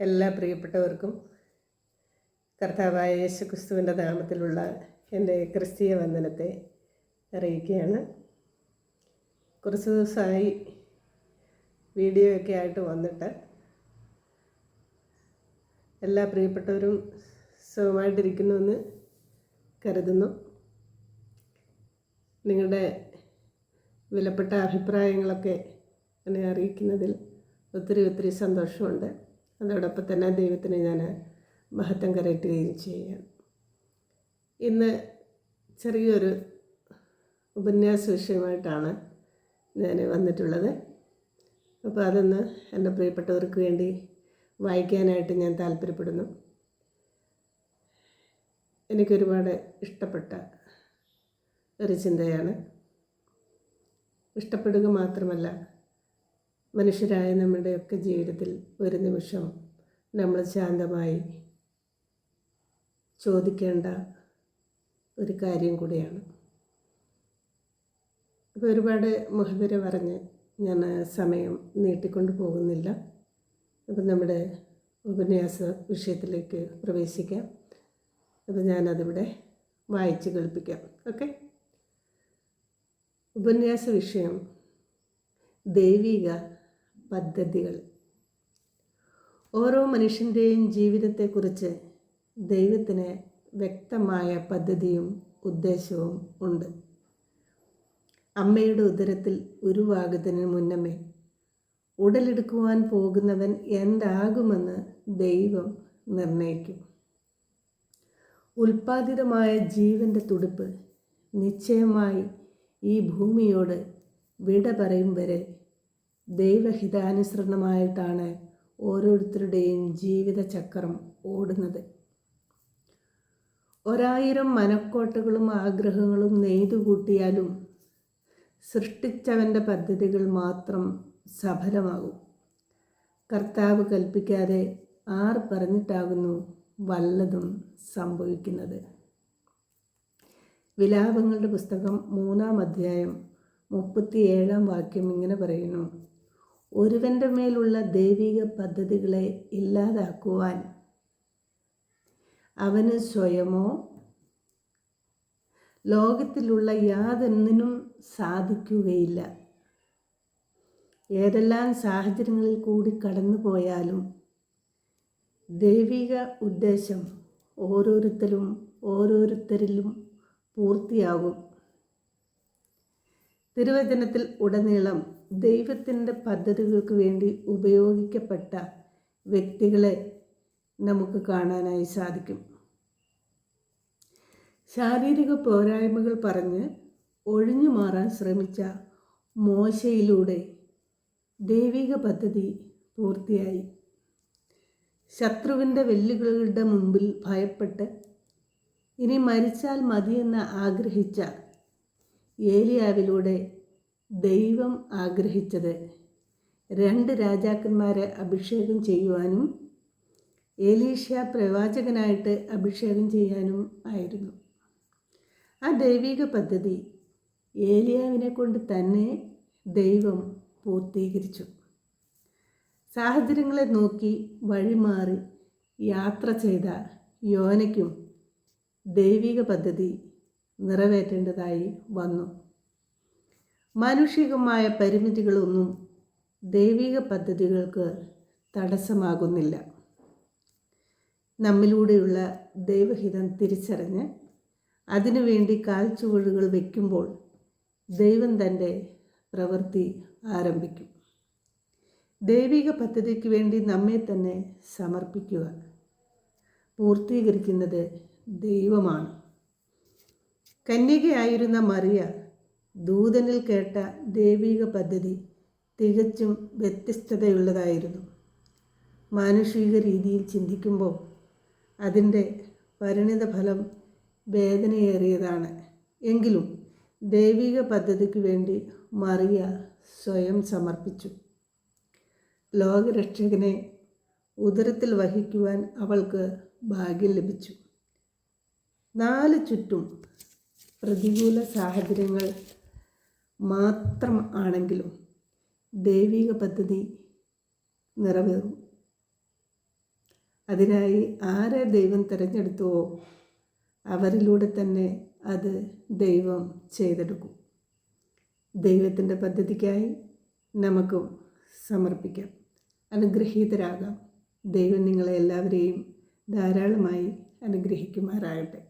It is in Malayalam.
എല്ലാ പ്രിയപ്പെട്ടവർക്കും കർത്താവായ യേശു ക്രിസ്തുവിന്റെ നാമത്തിലുള്ള എന്റെ ക്രിസ്തീയ വന്ദനത്തെ അറിയിക്കുകയാണ്. കുറച്ച് ദിവസമായി വീഡിയോ ഒക്കെ ആയിട്ട് വന്നിട്ട് എല്ലാ പ്രിയപ്പെട്ടവരും സുഖമായിട്ടിരിക്കുന്നുവെന്ന് കരുതുന്നു. നിങ്ങളുടെ വിലപ്പെട്ട അഭിപ്രായങ്ങളൊക്കെ എന്നെ അറിയിക്കുന്നതിൽ ഒത്തിരി ഒത്തിരി സന്തോഷമുണ്ട്. അതോടൊപ്പം തന്നെ ദൈവത്തിന് ഞാൻ മഹത്വം കരയറ്റുകയും ചെയ്യാം. ഇന്ന് ചെറിയൊരു ഉപന്യാസ വിഷയമായിട്ടാണ് ഞാൻ വന്നിട്ടുള്ളത്. അപ്പോൾ അതൊന്ന് എന്റെ പ്രിയപ്പെട്ടവർക്ക് വേണ്ടി വായിക്കാനായിട്ട് ഞാൻ താല്പര്യപ്പെടുന്നു. എനിക്കൊരുപാട് ഇഷ്ടപ്പെട്ട ഒരു ചിന്തയാണ്. ഇഷ്ടപ്പെടുക മാത്രമല്ല മനുഷ്യരായ നമ്മുടെയൊക്കെ ജീവിതത്തിൽ ഒരു നിമിഷം നമ്മൾ ശാന്തമായി ചോദിക്കേണ്ട ഒരു കാര്യം കൂടിയാണ്. അപ്പോൾ ഒരുപാട് മുഖവര പറഞ്ഞ് ഞാൻ സമയം നീട്ടിക്കൊണ്ട് പോകുന്നില്ല. അപ്പം നമ്മുടെ ഉപന്യാസ വിഷയത്തിലേക്ക് പ്രവേശിക്കാം. അപ്പം ഞാനതിവിടെ വായിച്ച് കേൾപ്പിക്കാം. ഓക്കെ? ഉപന്യാസ വിഷയം ദൈവിക പദ്ധതികൾ. ഓരോ മനുഷ്യന്റെയും ജീവിതത്തെക്കുറിച്ച് ദൈവത്തിന് വ്യക്തമായ പദ്ധതിയും ഉദ്ദേശവും ഉണ്ട്. അമ്മയുടെ ഉദരത്തിൽ ഉരുവാകുന്നതിന് മുന്നമേ ഉടലെടുക്കുവാൻ പോകുന്നവൻ എന്താകുമെന്ന് ദൈവം നിർണയിക്കും. ഉൽപ്പാദിതമായ ജീവന്റെ തുടിപ്പ് നിശ്ചയമായി ഈ ഭൂമിയോട് വിട പറയും വരെ ദൈവഹിതാനുസരണമായിട്ടാണ് ഓരോരുത്തരുടെയും ജീവിതചക്രം ഓടുന്നത്. ഒരായിരം മനക്കോട്ടകളും ആഗ്രഹങ്ങളും നെയ്തു കൂട്ടിയാലും സൃഷ്ടിച്ചവന്റെ പദ്ധതികൾ മാത്രം സഫലമാകും. കർത്താവ് കൽപ്പിക്കാതെ ആർ പറഞ്ഞിട്ടാകുന്നു വല്ലതും സംഭവിക്കുന്നത്. വിലാപങ്ങളുടെ പുസ്തകം മൂന്നാം അധ്യായം മുപ്പത്തിയേഴാം വാക്യം ഇങ്ങനെ പറയുന്നു. ഒരുവന്റെ മേലുള്ള ദൈവിക പദ്ധതികളെ ഇല്ലാതാക്കുവാൻ അവന് സ്വയമോ ലോകത്തിലുള്ള യാതൊന്നിനും സാധിക്കുകയില്ല. ഏതെല്ലാം സാഹചര്യങ്ങളിൽ കൂടി കടന്നു പോയാലും ദൈവിക ഉദ്ദേശം ഓരോരുത്തരും ഓരോരുത്തരിലും പൂർത്തിയാകും. തിരുവചനത്തിൽ ഉടനീളം ദൈവത്തിന്റെ പദ്ധതികൾക്ക് വേണ്ടി ഉപയോഗിക്കപ്പെട്ട വ്യക്തികളെ നമുക്ക് കാണാനായി സാധിക്കും. ശാരീരിക പോരായ്മകൾ പറഞ്ഞ് ഒഴിഞ്ഞു മാറാൻ ശ്രമിച്ച മോശയിലൂടെ ദൈവിക പദ്ധതി പൂർത്തിയായി. ശത്രുവിന്റെ വെല്ലുവിളികളുടെ മുമ്പിൽ ഭയപ്പെട്ട് ഇനി മരിച്ചാൽ മതിയെന്ന് ആഗ്രഹിച്ച ഏലിയാവിലൂടെ ദൈവം ആഗ്രഹിച്ചത്. രണ്ട് രാജാക്കന്മാരെ അഭിഷേകം ചെയ്യുവാനും ഏലീഷ്യ പ്രവാചകനായിട്ട് അഭിഷേകം ചെയ്യാനും ആയിരുന്നു. ആ ദൈവിക പദ്ധതി ഏലിയാവിനെ കൊണ്ട് തന്നെ ദൈവം പൂർത്തീകരിച്ചു. സാഹചര്യങ്ങളെ നോക്കി വഴിമാറി യാത്ര ചെയ്ത യോനയ്ക്കും ദൈവിക പദ്ധതി നിറവേറ്റേണ്ടതായി വന്നു. മാനുഷികമായ പരിമിതികളൊന്നും ദൈവിക പദ്ധതികൾക്ക് തടസ്സമാകുന്നില്ല. നമ്മിലൂടെയുള്ള ദൈവഹിതം തിരിച്ചറിഞ്ഞ് അതിനുവേണ്ടി കാൽച്ചുവടുകൾ വയ്ക്കുമ്പോൾ ദൈവം തന്റെ പ്രവൃത്തി ആരംഭിക്കും. ദൈവിക പദ്ധതിക്ക് വേണ്ടി നമ്മെ തന്നെ സമർപ്പിക്കുക പൂർത്തീകരിക്കുന്നത് ദൈവമാണ്. കന്യകയായിരുന്ന മറിയ ദൂതനിൽ കേട്ട ദൈവിക പദ്ധതി തികച്ചും വ്യത്യസ്തതയുള്ളതായിരുന്നു. മാനുഷിക രീതിയിൽ ചിന്തിക്കുമ്പോൾ അതിന്റെ പരിണിത ഫലം വേദനയേറിയതാണ്. എങ്കിലും ദൈവിക പദ്ധതിക്ക് വേണ്ടി മറിയ സ്വയം സമർപ്പിച്ചു. ലോകരക്ഷകനെ ഉദരത്തിൽ വഹിക്കുവാൻ അവൾക്ക് ഭാഗ്യം ലഭിച്ചു. നാല് ചുറ്റും പ്രതികൂല സാഹചര്യങ്ങൾ മാത്രം ആണെങ്കിലും ദൈവിക പദ്ധതി നിറവേറും. അതിനായി ആരെ ദൈവം തിരഞ്ഞെടുത്തുവോ അവരിലൂടെ തന്നെ അത് ദൈവം ചെയ്തെടുക്കും. ദൈവത്തിന്റെ പദ്ധതിക്കായി നമുക്കും സമർപ്പിക്കാം. അനുഗ്രഹീതരാകാം. ദൈവം നിങ്ങളെ എല്ലാവരെയും ധാരാളമായി അനുഗ്രഹിക്കുമാറാകട്ടെ.